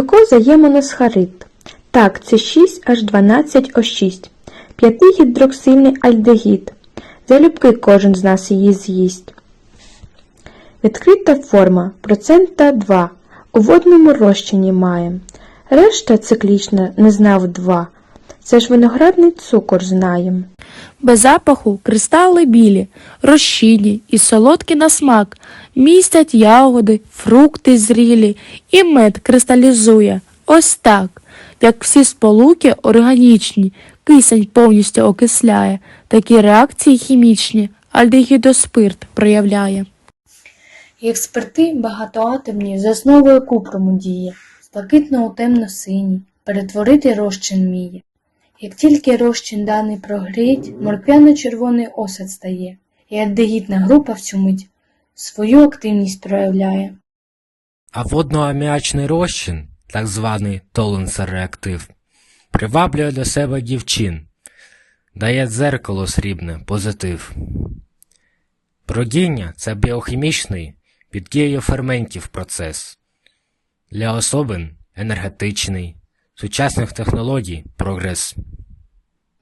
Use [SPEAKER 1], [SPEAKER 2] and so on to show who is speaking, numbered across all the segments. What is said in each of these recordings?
[SPEAKER 1] Глюкоза є моносхарид. Так, це 6 аж 12 о 6. П'ятигідроксильний альдегід. Залюбки кожен з нас її з'їсть. Відкрита форма процента 2 у водному розчині має. Решта циклічна не знав 2. Це ж виноградний цукор знаєм.
[SPEAKER 2] Без запаху кристали білі, розчинні і солодкі на смак, містять ягоди, фрукти зрілі, і мед кристалізує. Ось так. Як всі сполуки органічні, кисень повністю окисляє, такі реакції хімічні альдегідоспирт проявляє.
[SPEAKER 3] Як спирти багатоатомні з основою купруму діє, з блакитного у темно-синій, перетворити розчин вміє. Як тільки розчин даний прогріють, морп'яно-червоний осад стає, і альдегідна група в цю мить свою активність проявляє.
[SPEAKER 4] А водноаміачний розчин, так званий Толленсер реактив, приваблює до себе дівчин, дає дзеркало срібне, позитив. Бродіння – це біохімічний під дією ферментів процес. Для особин – енергетичний, сучасних технологій – прогрес.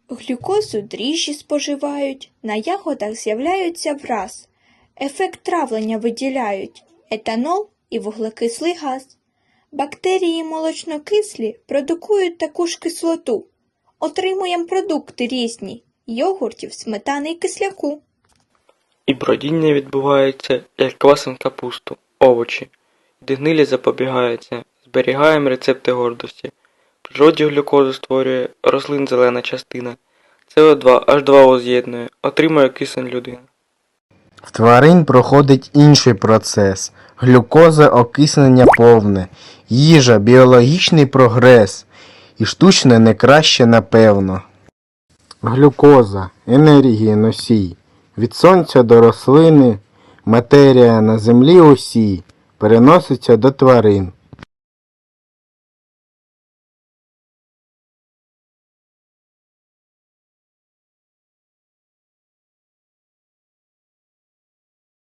[SPEAKER 5] Глюкозу дріжджі споживають, на ягодах з'являються враз. Ефект травлення виділяють етанол і вуглекислий газ. Бактерії молочнокислі продукують таку ж кислоту. Отримуємо продукти різні йогуртів, сметани і кисляку.
[SPEAKER 6] І бродіння відбувається, як квасим капусту, овочі. Де гнилі запобігається, зберігаємо рецепти гордості. Природі глюкозу створює рослин зелена частина. СО2 H2O з'єднує, отримує кисень людина.
[SPEAKER 7] В тварин проходить інший процес. Глюкоза окиснення повне, їжа, біологічний прогрес. І штучне не краще напевно. Глюкоза, енергії носій. Від сонця до рослини, матерія на землі усій переноситься до тварин.